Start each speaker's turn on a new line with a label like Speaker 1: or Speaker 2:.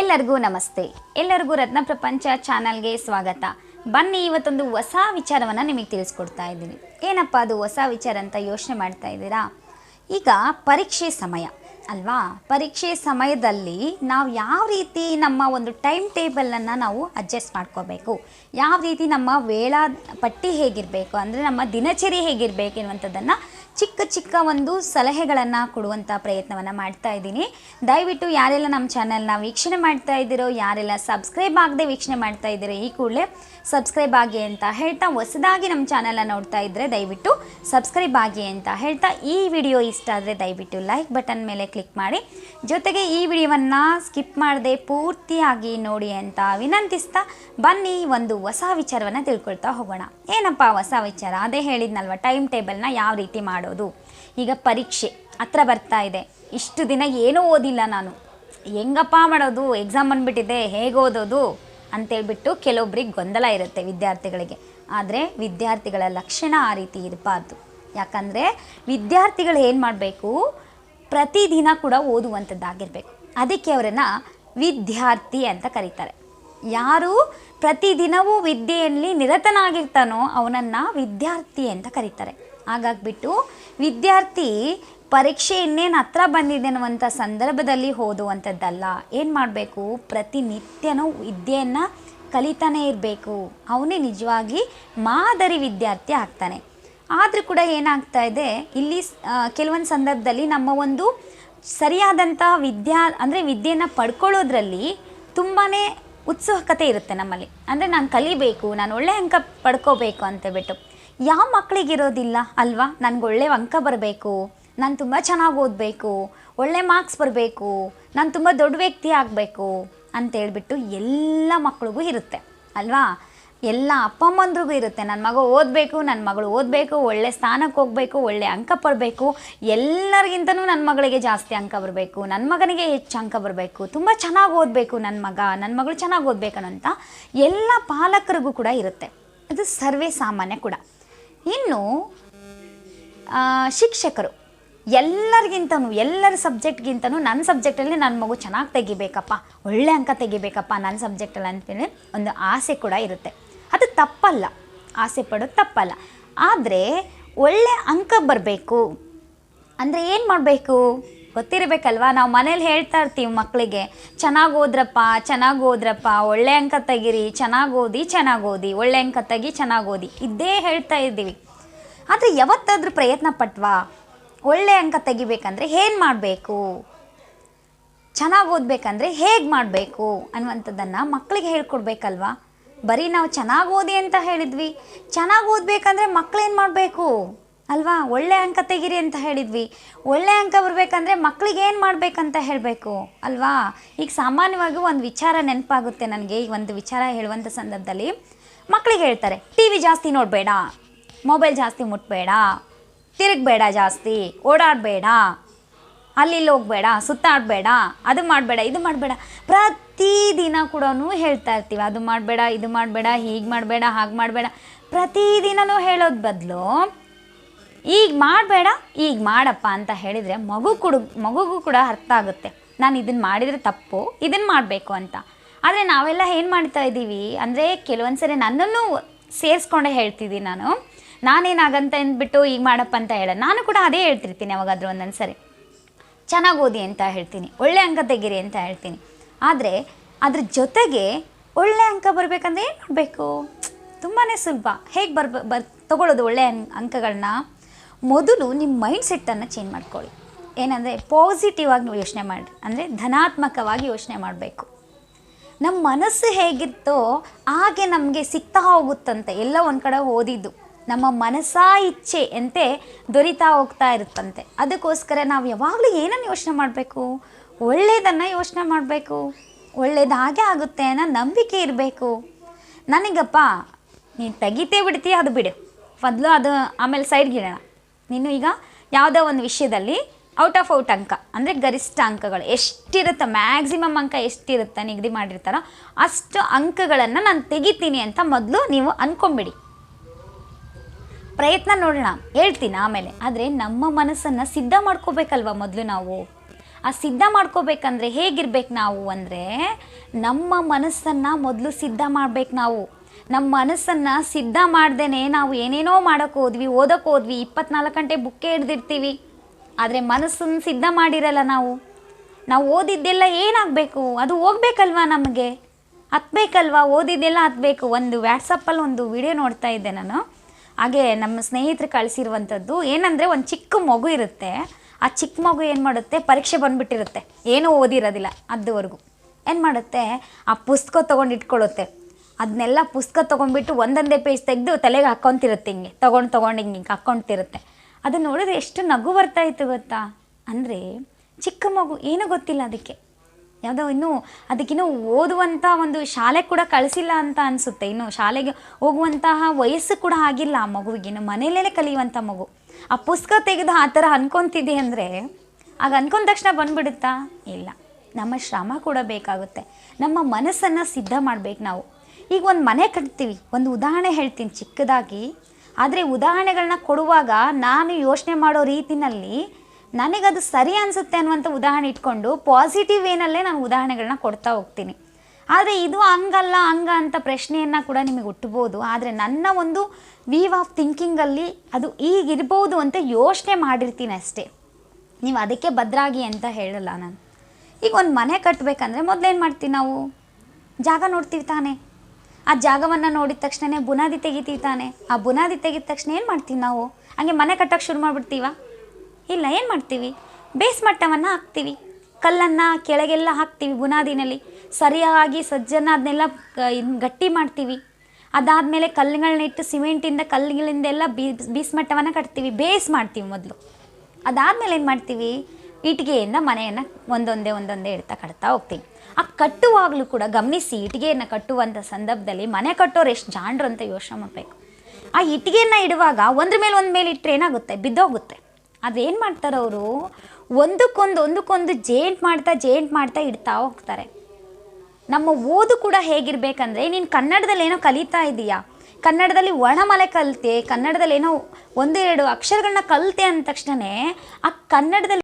Speaker 1: ಎಲ್ಲರಿಗೂ ನಮಸ್ತೆ. ಎಲ್ಲರಿಗೂ ರತ್ನ ಪ್ರಪಂಚ ಚಾನಲ್ಗೆ ಸ್ವಾಗತ. ಬನ್ನಿ ಇವತ್ತೊಂದು ಹೊಸ ವಿಚಾರವನ್ನು ನಿಮಗೆ ತಿಳಿಸ್ಕೊಡ್ತಾ ಇದ್ದೀನಿ. ಏನಪ್ಪ ಅದು ಹೊಸ ವಿಚಾರ ಅಂತ ಯೋಚನೆ ಮಾಡ್ತಾ ಇದ್ದೀರಾ? ಈಗ ಪರೀಕ್ಷೆ ಸಮಯ. ಅಲ್ವಾ? ಪರೀಕ್ಷೆ ಸಮಯದಲ್ಲಿ ನಾವು ಯಾವ ರೀತಿ ನಮ್ಮ ಒಂದು ಟೈಮ್ ಟೇಬಲನ್ನು ನಾವು ಅಡ್ಜಸ್ಟ್ ಮಾಡ್ಕೋಬೇಕು? ಯಾವ ರೀತಿ ನಮ್ಮ ವೇಳಾ ಪಟ್ಟಿ ಹೇಗಿರಬೇಕು? ಅಂದರೆ ನಮ್ಮ ದಿನಚರಿ ಹೇಗಿರಬೇಕು ಎನ್ನುವಂಥದ್ದನ್ನು ಚಿಕ್ಕ ಚಿಕ್ಕ ಒಂದು ಸಲಹೆಗಳನ್ನು ಕೊಡುವಂಥ ಪ್ರಯತ್ನವನ್ನು ಮಾಡ್ತಾ ಇದ್ದೀನಿ. ದಯವಿಟ್ಟು ಯಾರೆಲ್ಲ ನಮ್ಮ ಚಾನಲ್ನ ವೀಕ್ಷಣೆ ಮಾಡ್ತಾ ಇದ್ದೀರೋ, ಯಾರೆಲ್ಲ ಸಬ್ಸ್ಕ್ರೈಬ್ ಆಗದೆ ವೀಕ್ಷಣೆ ಮಾಡ್ತಾ ಇದ್ದೀರೋ ಈ ಕೂಡಲೇ ಸಬ್ಸ್ಕ್ರೈಬ್ ಆಗಿ ಅಂತ ಹೇಳ್ತಾ ಹೊಸದಾಗಿ ನಮ್ಮ ಚಾನಲ್ನ ನೋಡ್ತಾ ಇದ್ದರೆ ದಯವಿಟ್ಟು ಸಬ್ಸ್ಕ್ರೈಬ್ ಆಗಿ ಅಂತ ಹೇಳ್ತಾ ಈ ವಿಡಿಯೋ ಇಷ್ಟ ಆದರೆ ದಯವಿಟ್ಟು ಲೈಕ್ ಬಟನ್ ಮೇಲೆ ಕ್ಲಿಕ್ ಮಾಡಿ. ಜೊತೆಗೆ ಈ ವಿಡಿಯೋವನ್ನು ಸ್ಕಿಪ್ ಮಾಡದೆ ಪೂರ್ತಿಯಾಗಿ ನೋಡಿ ಅಂತ ವಿನಂತಿಸ್ತಾ ಬನ್ನಿ, ಒಂದು ಹೊಸ ವಿಚಾರವನ್ನು ತಿಳ್ಕೊಳ್ತಾ ಹೋಗೋಣ. ಏನಪ್ಪ ಹೊಸ ವಿಚಾರ? ಅದೇ ಹೇಳಿದ್ನಲ್ವ ಟೈಮ್ ಟೇಬಲ್ನ ಯಾವ ರೀತಿ ಮಾಡೋದು ಈಗ ಪರೀಕ್ಷೆ ಹತ್ರ ಬರ್ತಾ ಇದೆ. ಇಷ್ಟು ದಿನ ಏನೂ ಓದಿಲ್ಲ ನಾನು. ಹೆಂಗಪ್ಪ ಮಾಡೋದು? ಎಕ್ಸಾಮ್ ಬಂದುಬಿಟ್ಟಿದೆ. ಹೇಗೆ ಓದೋದು? ಅಂತೇಳ್ಬಿಟ್ಟು ಕೆಲವೊಬ್ರಿಗೆ ಗೊಂದಲ ಇರುತ್ತೆ ವಿದ್ಯಾರ್ಥಿಗಳಿಗೆ. ಆದರೆ ವಿದ್ಯಾರ್ಥಿಗಳ ಲಕ್ಷಣ ಆ ರೀತಿ ಇರಬಾರ್ದು. ಯಾಕಂದರೆ ವಿದ್ಯಾರ್ಥಿಗಳು ಏನು ಮಾಡಬೇಕು? ಪ್ರತಿದಿನ ಕೂಡ ಓದುವಂಥದ್ದಾಗಿರಬೇಕು. ಅದಕ್ಕೆ ಅವರನ್ನು ವಿದ್ಯಾರ್ಥಿ ಅಂತ ಕರೀತಾರೆ. ಯಾರು ಪ್ರತಿದಿನವೂ ವಿದ್ಯೆಯಲ್ಲಿ ನಿರತನಾಗಿರ್ತಾನೋ ಅವನನ್ನು ವಿದ್ಯಾರ್ಥಿ ಅಂತ ಕರೀತಾರೆ. ಹಾಗಾಗ್ಬಿಟ್ಟು ವಿದ್ಯಾರ್ಥಿ ಪರೀಕ್ಷೆ ಇನ್ನೇನು ಹತ್ರ ಬಂದಿದೆ ಅನ್ನುವಂಥ ಸಂದರ್ಭದಲ್ಲಿ ಓದುವಂಥದ್ದಲ್ಲ. ಏನು ಮಾಡಬೇಕು? ಪ್ರತಿನಿತ್ಯನೂ ವಿದ್ಯೆಯನ್ನು ಕಲಿತಾನೇ ಇರಬೇಕು. ಅವನೇ ನಿಜವಾಗಿ ಮಾದರಿ ವಿದ್ಯಾರ್ಥಿ ಆಗ್ತಾನೆ. ಆದರೂ ಕೂಡ ಏನಾಗ್ತಾ ಇದೆ, ಇಲ್ಲಿ ಕೆಲವೊಂದು ಸಂದರ್ಭದಲ್ಲಿ ನಮ್ಮ ಒಂದು ಸರಿಯಾದಂಥ ವಿದ್ಯಾ, ಅಂದರೆ ವಿದ್ಯೆಯನ್ನು ಪಡ್ಕೊಳ್ಳೋದ್ರಲ್ಲಿ ತುಂಬಾ ಉತ್ಸುಕತೆ ಇರುತ್ತೆ ನಮ್ಮಲ್ಲಿ. ಅಂದರೆ ನಾನು ಕಲಿಬೇಕು, ನಾನು ಒಳ್ಳೆಯ ಅಂಕ ಪಡ್ಕೋಬೇಕು ಅಂತೇಳ್ಬಿಟ್ಟು ಯಾವ ಮಕ್ಕಳಿಗಿರೋದಿಲ್ಲ ಅಲ್ವಾ? ನನಗೆ ಒಳ್ಳೆ ಅಂಕ ಬರಬೇಕು, ನಾನು ತುಂಬ ಚೆನ್ನಾಗಿ ಓದಬೇಕು, ಒಳ್ಳೆ ಮಾರ್ಕ್ಸ್ ಬರಬೇಕು, ನಾನು ತುಂಬ ದೊಡ್ಡ ವ್ಯಕ್ತಿ ಆಗಬೇಕು ಅಂತೇಳ್ಬಿಟ್ಟು ಎಲ್ಲ ಮಕ್ಳಿಗೂ ಇರುತ್ತೆ, ಅಲ್ವಾ? ಎಲ್ಲ ಅಪ್ಪ ಅಮ್ಮಂದ್ರಿಗೂ ಇರುತ್ತೆ. ನನ್ನ ಮಗ ಓದಬೇಕು ನನ್ನ ಮಗಳು ಓದಬೇಕು, ಒಳ್ಳೆ ಸ್ಥಾನಕ್ಕೆ ಹೋಗಬೇಕು, ಒಳ್ಳೆ ಅಂಕ ಬರಬೇಕು ಎಲ್ಲರಿಗಿಂತನೂ ನನ್ನ ಮಗಳಿಗೆ ಜಾಸ್ತಿ ಅಂಕ ಬರಬೇಕು ನನ್ನ ಮಗನಿಗೆ ಹೆಚ್ಚು ಅಂಕ ಬರಬೇಕು, ತುಂಬ ಚೆನ್ನಾಗಿ ಓದಬೇಕು ನನ್ನ ಮಗ ನನ್ನ ಮಗಳು ಚೆನ್ನಾಗಿ ಓದಬೇಕನ್ನೋಂಥ ಎಲ್ಲ ಪಾಲಕರಿಗೂ ಕೂಡ ಇರುತ್ತೆ. ಅದು ಸರ್ವೇ ಸಾಮಾನ್ಯ ಕೂಡ. ಇನ್ನು ಶಿಕ್ಷಕರು. ಎಲ್ಲರಿಗಿಂತನೂ, ಎಲ್ಲರ ಸಬ್ಜೆಕ್ಟ್ಗಿಂತನೂ ನನ್ನ ಸಬ್ಜೆಕ್ಟಲ್ಲಿ ನನ್ನ ಮಗು ಚೆನ್ನಾಗಿ ತೆಗಿಬೇಕಪ್ಪ, ಒಳ್ಳೆ ಅಂಕ ತೆಗಿಬೇಕಪ್ಪ ನನ್ನ ಸಬ್ಜೆಕ್ಟಲ್ಲಿ ಅಂತೇಳಿ ಒಂದು ಆಸೆ ಕೂಡ ಇರುತ್ತೆ. ಅದು ತಪ್ಪಲ್ಲ, ಆಸೆ ಪಡೋದು ತಪ್ಪಲ್ಲ. ಆದರೆ ಒಳ್ಳೆ ಅಂಕ ಬರಬೇಕು. ಅಂದರೆ ಏನು ಮಾಡಬೇಕು? ಗೊತ್ತಿರಬೇಕಲ್ವಾ? ನಾವು ಮನೇಲಿ ಹೇಳ್ತಾ ಇರ್ತೀವಿ ಮಕ್ಕಳಿಗೆ ಚೆನ್ನಾಗಿ ಓದ್ರಪ್ಪ ಚೆನ್ನಾಗಿ ಓದ್ರಪ್ಪ, ಒಳ್ಳೆ ಅಂಕ ತೆಗಿರಿ, ಚೆನ್ನಾಗಿ ಓದಿ ಚೆನ್ನಾಗಿ ಓದಿ, ಒಳ್ಳೆ ಅಂಕ ತೆಗಿ, ಚೆನ್ನಾಗಿ ಓದಿ. ಇದೇ ಹೇಳ್ತಾ ಇದ್ದೀವಿ. ಆದರೆ ಯಾವತ್ತಾದ್ರೂ ಪ್ರಯತ್ನ ಪಟ್ವಾ? ಒಳ್ಳೆ ಅಂಕ ತೆಗಿಬೇಕಂದ್ರೆ ಏನು ಮಾಡಬೇಕು? ಚೆನ್ನಾಗಿ ಓದಬೇಕಂದ್ರೆ ಹೇಗೆ ಮಾಡಬೇಕು ಅನ್ನುವಂಥದ್ದನ್ನು ಮಕ್ಕಳಿಗೆ ಹೇಳ್ಕೊಡ್ಬೇಕಲ್ವಾ? ಬರೀ ನಾವು ಚೆನ್ನಾಗಿ ಓದಿ ಅಂತ ಹೇಳಿದ್ವಿ. ಚೆನ್ನಾಗಿ ಓದಬೇಕಂದ್ರೆ ಮಕ್ಕಳೇನು ಮಾಡಬೇಕು? ಅಲ್ವಾ? ಒಳ್ಳೆ ಅಂಕ ತೆಗಿರಿ ಅಂತ ಹೇಳಿದ್ವಿ. ಒಳ್ಳೆ ಅಂಕ ಬರಬೇಕಂದ್ರೆ ಮಕ್ಕಳಿಗೆ ಏನು ಮಾಡಬೇಕಂತ ಹೇಳಬೇಕು, ಅಲ್ವಾ? ಈಗ ಸಾಮಾನ್ಯವಾಗಿ ಒಂದು ವಿಚಾರ ನೆನಪಾಗುತ್ತೆ ನನಗೆ ಈಗ ಒಂದು ವಿಚಾರ ಹೇಳುವಂಥ ಸಂದರ್ಭದಲ್ಲಿ. ಮಕ್ಕಳಿಗೆ ಹೇಳ್ತಾರೆ ಟಿ ವಿ ಜಾಸ್ತಿ ನೋಡಬೇಡ, ಮೊಬೈಲ್ ಜಾಸ್ತಿ ಮುಟ್ಬೇಡ, ತಿರುಗಬೇಡ ಜಾಸ್ತಿ, ಓಡಾಡಬೇಡ ಅಲ್ಲಿ ಹೋಗಬೇಡ, ಸುತ್ತಾಡಬೇಡ, ಅದು ಮಾಡಬೇಡ, ಇದು ಮಾಡಬೇಡ. ಪ್ರತಿದಿನ ಕೂಡ ಹೇಳ್ತಾ ಇರ್ತೀವಿ, ಅದು ಮಾಡಬೇಡ, ಇದು ಮಾಡಬೇಡ, ಹೀಗೆ ಮಾಡಬೇಡ, ಹಾಗೆ ಮಾಡಬೇಡ. ಪ್ರತಿದಿನನೂ ಹೇಳೋದು ಬದಲು ಈಗ ಮಾಡಬೇಡ, ಈಗ ಮಾಡಪ್ಪ ಅಂತ ಹೇಳಿದರೆ ಮಗು ಕೂಡ, ಮಗುಗೂ ಕೂಡ ಅರ್ಥ ಆಗುತ್ತೆ. ನಾನು ಇದನ್ನು ಮಾಡಿದರೆ ತಪ್ಪು ಇದನ್ನು ಮಾಡಬೇಕು ಅಂತ. ಆದರೆ ನಾವೆಲ್ಲ ಏನು ಮಾಡ್ತಾ ಇದ್ದೀವಿ ಅಂದರೆ ಕೆಲವೊಂದು ಸರಿ ನನ್ನನ್ನು ಸೇರಿಸ್ಕೊಂಡೇ ಹೇಳ್ತಿದ್ದೀನಿ ನಾನು. ನಾನೇನಾಗಂತ ಅಂದ್ಬಿಟ್ಟು ಈಗ ಮಾಡಪ್ಪ ಅಂತ ಹೇಳ, ನಾನು ಕೂಡ ಅದೇ ಹೇಳ್ತಿರ್ತೀನಿ ಯಾವಾಗಾದರೂ ಒಂದೊಂದು ಸರಿ. ಚೆನ್ನಾಗಿ ಓದಿ ಅಂತ ಹೇಳ್ತೀನಿ, ಒಳ್ಳೆ ಅಂಕ ತೆಗಿರಿ ಅಂತ ಹೇಳ್ತೀನಿ. ಆದರೆ ಅದ್ರ ಜೊತೆಗೆ ಒಳ್ಳೆ ಅಂಕ ಬರಬೇಕಂದ್ರೆ ಏನು ಮಾಡಬೇಕು? ತುಂಬಾ ಸುಲಭ. ಹೇಗೆ ಬರ್ಬ, ಬರ್, ತೊಗೊಳ್ಳೋದು ಒಳ್ಳೆ ಅಂ ಅಂಕಗಳನ್ನ? ಮೊದಲು ನಿಮ್ಮ ಮೈಂಡ್ ಸೆಟ್ಟನ್ನು ಚೇಂಜ್ ಮಾಡ್ಕೊಳ್ಳಿ. ಏನಂದರೆ ಪಾಸಿಟಿವ್ ಆಗಿ ನೀವು ಯೋಚನೆ ಮಾಡಿ ಅಂದರೆ ಧನಾತ್ಮಕವಾಗಿ ಯೋಚನೆ ಮಾಡಬೇಕು. ನಮ್ಮ ಮನಸ್ಸು ಹೇಗಿತ್ತೋ ಹಾಗೆ ನಮಗೆ ಸಿಗ್ತಾ ಹೋಗುತ್ತಂತೆ. ಎಲ್ಲ ಒಂದು ಕಡೆ ಓದಿದ್ದು. ನಮ್ಮ ಮನಸ್ಸಾ ಇಚ್ಛೆ ಅಂತೆ ದೊರಿತಾ ಹೋಗ್ತಾ ಇರುತ್ತಂತೆ. ಅದಕ್ಕೋಸ್ಕರ ನಾವು ಯಾವಾಗಲೂ ಏನನ್ನು ಯೋಚನೆ ಮಾಡಬೇಕು? ಒಳ್ಳೆಯದನ್ನು ಯೋಚನೆ ಮಾಡಬೇಕು. ಒಳ್ಳೇದು ಹಾಗೆ ಆಗುತ್ತೆ ಅನ್ನೋ ನಂಬಿಕೆ ಇರಬೇಕು. ನನಗಪ್ಪ, ನೀನು ತೆಗಿತೇ ಬಿಡ್ತೀಯ ಅದು ಬಿಡು. ಮೊದಲು ಅದು ಆಮೇಲೆ ಸೈಡ್ಗೆ ಇಡೋಣ ನೀನು ಈಗ ಯಾವುದೋ ಒಂದು ವಿಷಯದಲ್ಲಿ ಔಟ್ ಆಫ್ ಔಟ್ ಅಂಕ, ಅಂದರೆ ಗರಿಷ್ಠ ಅಂಕಗಳು ಎಷ್ಟಿರುತ್ತೆ ಮ್ಯಾಕ್ಸಿಮಮ್ ಅಂಕ ಎಷ್ಟಿರುತ್ತೆ ನಿಗದಿ ಮಾಡಿರ್ತಾರೋ ಅಷ್ಟು ಅಂಕಗಳನ್ನು ನಾನು ತೆಗಿತೀನಿ ಅಂತ ಮೊದಲು ನೀವು ಅಂದ್ಕೊಂಬಿಡಿ ಪ್ರಯತ್ನ ನೋಡೋಣ, ಹೇಳ್ತೀನಿ ಆಮೇಲೆ. ಆದರೆ ನಮ್ಮ ಮನಸ್ಸನ್ನು ಸಿದ್ಧ ಮಾಡ್ಕೋಬೇಕಲ್ವ ಮೊದಲು ನಾವು? ಆ ಸಿದ್ಧ ಮಾಡ್ಕೋಬೇಕಂದ್ರೆ ಹೇಗಿರ್ಬೇಕು ನಾವು ಅಂದರೆ ನಮ್ಮ ಮನಸ್ಸನ್ನು ಮೊದಲು ಸಿದ್ಧ ಮಾಡ್ಬೇಕು ನಾವು. ನಮ್ಮ ಮನಸ್ಸನ್ನು ಸಿದ್ಧ ಮಾಡ್ದೇ ನಾವು ಏನೇನೋ ಮಾಡೋಕ್ಕೆ ಹೋದ್ವಿ ಓದೋಕ್ಕೆ ಹೋದ್ವಿ, ಇಪ್ಪತ್ನಾಲ್ಕು ಗಂಟೆ ಬುಕ್ಕೆ ಹಿಡ್ದಿರ್ತೀವಿ. ಆದರೆ ಮನಸ್ಸನ್ನು ಸಿದ್ಧ ಮಾಡಿರಲ್ಲ ನಾವು. ನಾವು ಓದಿದ್ದೆಲ್ಲ ಏನಾಗಬೇಕು? ಅದು ಹೋಗ್ಬೇಕಲ್ವಾ ನಮಗೆ? ಹತ್ಬೇಕಲ್ವಾ? ಓದಿದ್ದೆಲ್ಲ ಹತ್ಬೇಕು. ಒಂದು ವ್ಯಾಟ್ಸಪ್ಪಲ್ಲಿ ಒಂದು ವಿಡಿಯೋ ನೋಡ್ತಾ ಇದ್ದೆ ನಾನು. ಹಾಗೆ ನಮ್ಮ ಸ್ನೇಹಿತರು ಕಳಿಸಿರುವಂಥದ್ದು ಏನಂದರೆ ಒಂದು ಚಿಕ್ಕ ಮಗು ಇರುತ್ತೆ. ಆ ಚಿಕ್ಕ ಮಗು ಏನು ಮಾಡುತ್ತೆ? ಪರೀಕ್ಷೆ ಬಂದುಬಿಟ್ಟಿರುತ್ತೆ. ಏನೂ ಓದಿರೋದಿಲ್ಲ ಅದುವರೆಗೂ ಏನು ಮಾಡುತ್ತೆ? ಆ ಪುಸ್ತಕ ತೊಗೊಂಡು ಇಟ್ಕೊಳ್ಳುತ್ತೆ ಅದನ್ನೆಲ್ಲ ಪುಸ್ತಕ ತೊಗೊಂಡ್ಬಿಟ್ಟು ಒಂದೊಂದೇ ಪೇಜ್ ತೆಗೆದು ತಲೆಗೆ ಹಾಕ್ಕೊತಿರುತ್ತೆ ಹಿಂಗೆ. ತೊಗೊಂಡು ತೊಗೊಂಡು ಹಿಂಗೆ ಹಿಂಗೆ ಹಾಕ್ಕೊಂತಿರುತ್ತೆ. ಅದನ್ನು ನೋಡಿದ್ರೆ ಎಷ್ಟು ನಗು ಬರ್ತಾ ಇತ್ತು ಗೊತ್ತಾ? ಅಂದರೆ ಚಿಕ್ಕ ಮಗು, ಏನೂ ಗೊತ್ತಿಲ್ಲ ಅದಕ್ಕೆ. ಯಾವುದೋ ಇನ್ನೂ ಅದಕ್ಕಿನ್ನೂ ಓದುವಂಥ ಒಂದು ಶಾಲೆ ಕೂಡ ಕಳಿಸಿಲ್ಲ ಅಂತ ಅನಿಸುತ್ತೆ. ಇನ್ನು ಶಾಲೆಗೆ ಹೋಗುವಂತಹ ವಯಸ್ಸು ಕೂಡ ಆಗಿಲ್ಲ ಆ ಮಗುವಿಗೆ. ಇನ್ನು ಮನೆಯಲ್ಲೇ ಕಲಿಯುವಂಥ ಮಗು. ಆ ಪುಸ್ತಕ ತೆಗೆದು ಆ ಥರ ಅಂದ್ಕೊತಿದ್ದೆ ಅಂದರೆ ಆಗ ಅಂದ್ಕೊಂಡ ತಕ್ಷಣ ಬಂದುಬಿಡುತ್ತಾ? ಇಲ್ಲ. ನಮ್ಮ ಶ್ರಮ ಕೂಡ ಬೇಕಾಗುತ್ತೆ. ನಮ್ಮ ಮನಸ್ಸನ್ನು ಸಿದ್ಧ ಮಾಡ್ಬೇಕು ನಾವು. ಈಗ ಒಂದು ಮನೆ ಕಟ್ತೀವಿ. ಒಂದು ಉದಾಹರಣೆ ಹೇಳ್ತೀನಿ ಚಿಕ್ಕದಾಗಿ. ಆದರೆ ಉದಾಹರಣೆಗಳನ್ನ ಕೊಡುವಾಗ ನಾನು ಯೋಚನೆ ಮಾಡೋ ರೀತಿನಲ್ಲಿ ನನಗದು ಸರಿ ಅನಿಸುತ್ತೆ ಅನ್ನುವಂಥ ಉದಾಹರಣೆ ಇಟ್ಕೊಂಡು ಪಾಸಿಟಿವ್ ವೇನಲ್ಲೇ ನಾನು ಉದಾಹರಣೆಗಳನ್ನ ಕೊಡ್ತಾ ಹೋಗ್ತೀನಿ. ಆದರೆ ಇದು ಹಂಗಲ್ಲ, ಹಂಗ ಅಂತ ಪ್ರಶ್ನೆಯನ್ನು ಕೂಡ ನಿಮಗೆ ಹುಟ್ಟಬೋದು ಆದರೆ ನನ್ನ ಒಂದು ವೀವ್ ಆಫ್ ಥಿಂಕಿಂಗಲ್ಲಿ ಅದು ಈಗಿರ್ಬೋದು ಅಂತ ಯೋಚನೆ ಮಾಡಿರ್ತೀನಿ ಅಷ್ಟೇ. ನೀವು ಅದಕ್ಕೆ ಭದ್ರಾಗಿ ಅಂತ ಹೇಳಲ್ಲ ನಾನು. ಈಗ ಒಂದು ಮನೆ ಕಟ್ಟಬೇಕಂದ್ರೆ ಮೊದಲೇನು ಮಾಡ್ತೀವಿ ನಾವು? ಜಾಗ ನೋಡ್ತೀವಿ ತಾನೇ. ಆ ಜಾಗವನ್ನು ನೋಡಿದ ತಕ್ಷಣ ಬುನಾದಿ ತೆಗಿತೀವಿ ತಾನೆ ಆ ಬುನಾದಿ ತೆಗಿದ ತಕ್ಷಣ ಏನು ಮಾಡ್ತೀವಿ ನಾವು? ಹಂಗೆ ಮನೆ ಕಟ್ಟೋಕ್ಕೆ ಶುರು ಮಾಡಿಬಿಡ್ತೀವ? ಇಲ್ಲ, ಏನು ಮಾಡ್ತೀವಿ? ಬೇಸ್ ಮಟ್ಟವನ್ನು ಹಾಕ್ತೀವಿ. ಕಲ್ಲನ್ನು ಕೆಳಗೆಲ್ಲ ಹಾಕ್ತೀವಿ ಬುನಾದಿನಲ್ಲಿ. ಸರಿಯಾಗಿ ಸಜ್ಜನ ಅದನ್ನೆಲ್ಲ ಗಟ್ಟಿ ಮಾಡ್ತೀವಿ. ಅದಾದಮೇಲೆ ಕಲ್ಲುಗಳನ್ನ ಇಟ್ಟು ಸಿಮೆಂಟಿಂದ ಕಲ್ಲುಗಳಿಂದೆಲ್ಲ ಬೀಸ್ ಬೀಸ್ಮಟ್ಟವನ್ನು ಕಟ್ತೀವಿ. ಬೇಸ್ ಮಾಡ್ತೀವಿ ಮೊದಲು. ಅದಾದಮೇಲೆ ಏನು ಮಾಡ್ತೀವಿ? ಇಟ್ಟಿಗೆಯಿಂದ ಮನೆಯನ್ನು ಒಂದೊಂದೇ ಒಂದೊಂದೇ ಇಡ್ತಾ ಕಟ್ತಾ ಹೋಗ್ತೀನಿ. ಆ ಕಟ್ಟುವಾಗಲೂ ಕೂಡ ಗಮನಿಸಿ ಇಟ್ಟಿಗೆಯನ್ನು ಕಟ್ಟುವಂಥ ಸಂದರ್ಭದಲ್ಲಿ ಮನೆ ಕಟ್ಟೋರು ಎಷ್ಟು ಜಾಣರು ಅಂತ ಯೋಚನೆ ಮಾಡಬೇಕು. ಆ ಇಟ್ಟಿಗೆಯನ್ನು ಇಡುವಾಗ ಒಂದ್ರ ಮೇಲೆ ಒಂದು ಮೇಲೆ ಇಟ್ಟರೆ ಏನಾಗುತ್ತೆ? ಬಿದ್ದೋಗುತ್ತೆ. ಅದೇನು ಮಾಡ್ತಾರೆ ಅವರು? ಒಂದಕ್ಕೊಂದು ಒಂದಕ್ಕೊಂದು ಜೇಂಟ್ ಮಾಡ್ತಾ ಜೇಂಟ್ ಮಾಡ್ತಾ ಇಡ್ತಾ ಹೋಗ್ತಾರೆ. ನಮ್ಮ ಓದು ಕೂಡ ಹೇಗಿರ್ಬೇಕಂದ್ರೆ, ನೀನು ಕನ್ನಡದಲ್ಲಿ ಏನೋ ಕಲಿತಾ ಇದೀಯಾ? ಕನ್ನಡದಲ್ಲಿ ವರ್ಣಮಾಲೆ ಕಲಿತೆ, ಕನ್ನಡದಲ್ಲಿ ಏನೋ ಒಂದೆರಡು ಅಕ್ಷರಗಳನ್ನ ಕಲಿತೆ ಅಂದ ತಕ್ಷಣ ಆ ಕನ್ನಡದಲ್ಲಿ